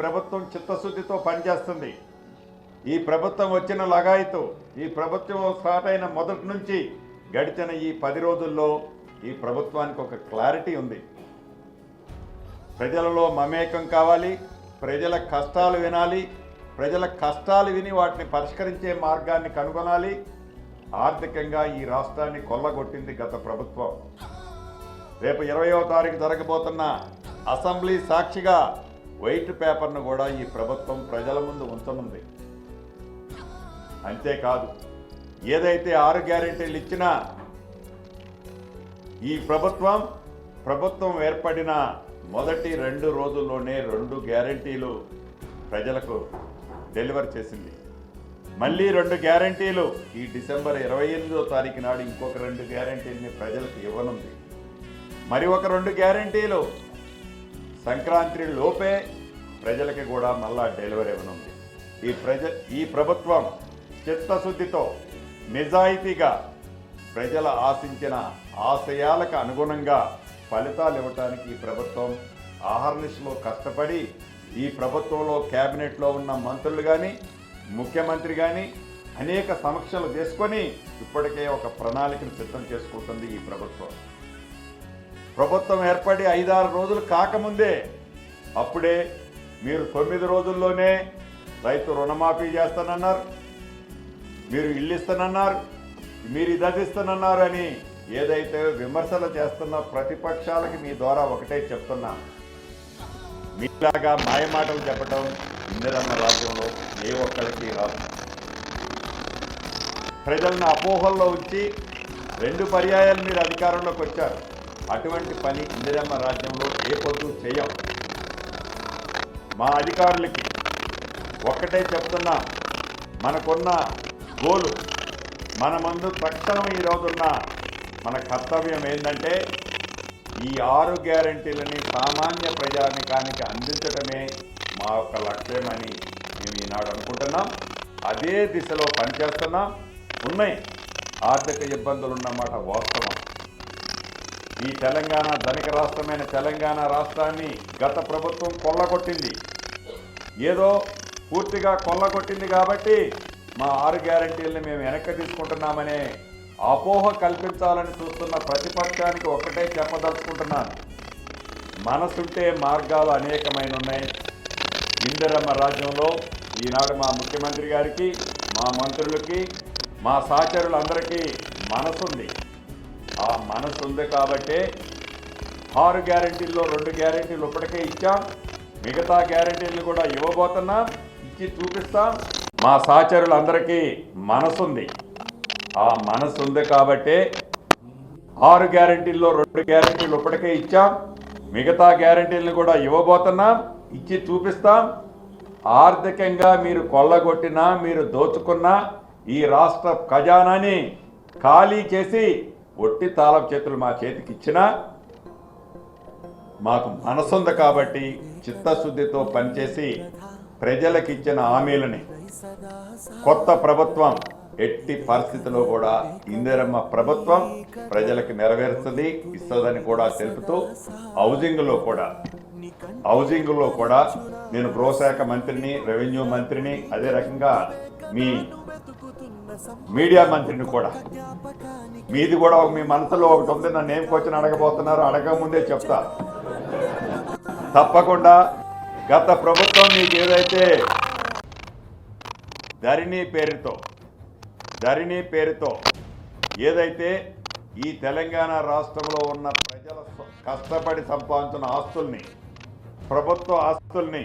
ప్రభుత్వం చిత్తశుద్ధితో పనిచేస్తుంది. ఈ ప్రభుత్వం వచ్చిన లగాయితూ ఈ ప్రభుత్వం స్టార్ట్ అయిన మొదటి నుంచి గడిచిన ఈ పది రోజుల్లో ఈ ప్రభుత్వానికి ఒక క్లారిటీ ఉంది. ప్రజలలో మమేకం కావాలి ప్రజల కష్టాలు వినాలి ప్రజల కష్టాలు విని వాటిని పరిష్కరించే మార్గాన్ని కనుగొనాలి. ఆర్థికంగా ఈ రాష్ట్రాన్ని కొల్లగొట్టింది గత ప్రభుత్వం. రేపు ఇరవయో తారీఖు జరగబోతున్న అసెంబ్లీ సాక్షిగా వైట్ పేపర్ను కూడా ఈ ప్రభుత్వం ప్రజల ముందు ఉంచనుంది. అంతేకాదు ఏదైతే ఆరు గ్యారెంటీలు ఇచ్చినా ఈ ప్రభుత్వం ప్రభుత్వం ఏర్పడిన మొదటి రెండు రోజుల్లోనే రెండు గ్యారంటీలు ప్రజలకు డెలివర్ చేసింది. మళ్ళీ రెండు గ్యారంటీలు ఈ డిసెంబర్ ఇరవై ఎనిమిదో తారీఖు నాడు ఇంకొక రెండు గ్యారంటీలని ప్రజలకు ఇవ్వనుంది. మరి ఒక రెండు గ్యారంటీలు సంక్రాంతి లోపే ప్రజలకి కూడా మళ్ళా డెలివరీ ఇవ్వనుంది. ఈ ప్రజ ఈ ప్రభుత్వం చిత్తశుద్ధితో నిజాయితీగా ప్రజల ఆశించిన ఆశయాలకు అనుగుణంగా ఫలితాలు ఇవ్వటానికి ఈ ప్రభుత్వం ఆహర్నిశలో కష్టపడి ఈ ప్రభుత్వంలో కేబినెట్లో ఉన్న మంత్రులు కానీ ముఖ్యమంత్రి కానీ అనేక సమీక్షలు చేసుకొని ఇప్పటికే ఒక ప్రణాళికను సిద్ధం చేసుకుంటుంది ఈ ప్రభుత్వం. ప్రభుత్వం ఏర్పడి ఐదారు రోజులు కాకముందే అప్పుడే మీరు తొమ్మిది రోజుల్లోనే రైతు రుణమాఫీ చేస్తానన్నారు మీరు ఇల్లు ఇస్తానన్నారు మీరు ఇదిస్తానన్నారు అని ఏదైతే విమర్శలు చేస్తున్న ప్రతిపక్షాలకి మీ ద్వారా ఒకటే చెప్తున్నా. మీలాగా మాయమాటలు చెప్పడం ఇందిరన్న రాజ్యంలో ఏ ఒక్కరికి రాదు. ప్రజలను అపోహల్లో ఉంచి రెండు పర్యాయాలు మీరు అధికారంలోకి వచ్చారు. అటువంటి పని ఇందిరమ్మ రాజ్యంలో ఏ పొద్దు చేయం. మా అధికారులకి ఒక్కటే చెప్తున్నా మనకున్న గోలు మన ముందు తక్షణం ఈరోజున్న మన కర్తవ్యం ఏంటంటే ఈ ఆరు గ్యారంటీలని సామాన్య ప్రజానికానికి అందించడమే మా యొక్క లక్ష్యమని మేము ఈనాడు అనుకుంటున్నాం. అదే దిశలో పనిచేస్తున్నాం. ఉన్నాయి. ఆర్థిక ఇబ్బందులు ఉన్నమాట వాస్తవం. ఈ తెలంగాణ ధనిక రాష్ట్రమైన తెలంగాణ రాష్ట్రాన్ని గత ప్రభుత్వం కొల్లగొట్టింది. ఏదో పూర్తిగా కొల్లగొట్టింది కాబట్టి మా ఆరు గ్యారంటీలను మేము వెనక్కి తీసుకుంటున్నామనే అపోహ కల్పించాలని చూస్తున్న ప్రతిపక్షానికి ఒక్కటే చెప్పదలుచుకుంటున్నాను. మనసుంటే మార్గాలు అనేకమైన ఉన్నాయి ఇందిరమ్మ రాజ్యంలో ఈనాడు మా ముఖ్యమంత్రి గారికి మా మంత్రులకి మా సహచరులందరికీ మనసుంది. ఆ మనసు ఉంది కాబట్టే ఆరు గ్యారంటీల్లో రెండు గ్యారెంటీలు ఇప్పటికే ఇచ్చాం. మిగతా గ్యారంటీలు కూడా ఇవ్వబోతున్నాం. ఇచ్చి చూపిస్తాం. మా సహచరులందరికీ మనసుంది. ఆ మనసు ఉంది కాబట్టే ఆరు గ్యారంటీల్లో రెండు గ్యారెంటీలు ఇప్పటికే ఇచ్చాం. మిగతా గ్యారంటీలను కూడా ఇవ్వబోతున్నాం. ఇచ్చి చూపిస్తాం. ఆర్థికంగా మీరు కొల్లగొట్టినా మీరు దోచుకున్నా ఈ రాష్ట్ర ఖజానాని ఖాళీ చేసి ఒట్టి తాళం చేతులు మా చేతికి ఇచ్చినా మాకు మనసుంది కాబట్టి చిత్తశుద్ధితో పనిచేసి ప్రజలకు ఇచ్చిన హామీలని కొత్త ప్రభుత్వం ఎట్టి పరిస్థితిలో కూడా ఇందిరమ్మ ప్రభుత్వం ప్రజలకు నెరవేరుస్తుంది ఇస్తుందని కూడా తెలుపుతూ హౌజింగ్లో కూడా హౌజింగ్లో కూడా నేను గృహశాఖ మంత్రిని రెవెన్యూ మంత్రిని అదే రకంగా మీ మీడియా మంత్రిని కూడా మీది కూడా ఒక- మీ మనసులో ఒకటి ఉంది నన్ను ఏం క్వశ్చన్ అడగబోతున్నారు అడగముందే చెప్తా. తప్పకుండా గత ప్రభుత్వం మీకు ఏదైతే ధరణి పేరుతో ధరణి పేరుతో ఏదైతే ఈ తెలంగాణ రాష్ట్రంలో ఉన్న ప్రజల కష్టపడి సంపాదించిన ఆస్తుల్ని ప్రభుత్వ ఆస్తుల్ని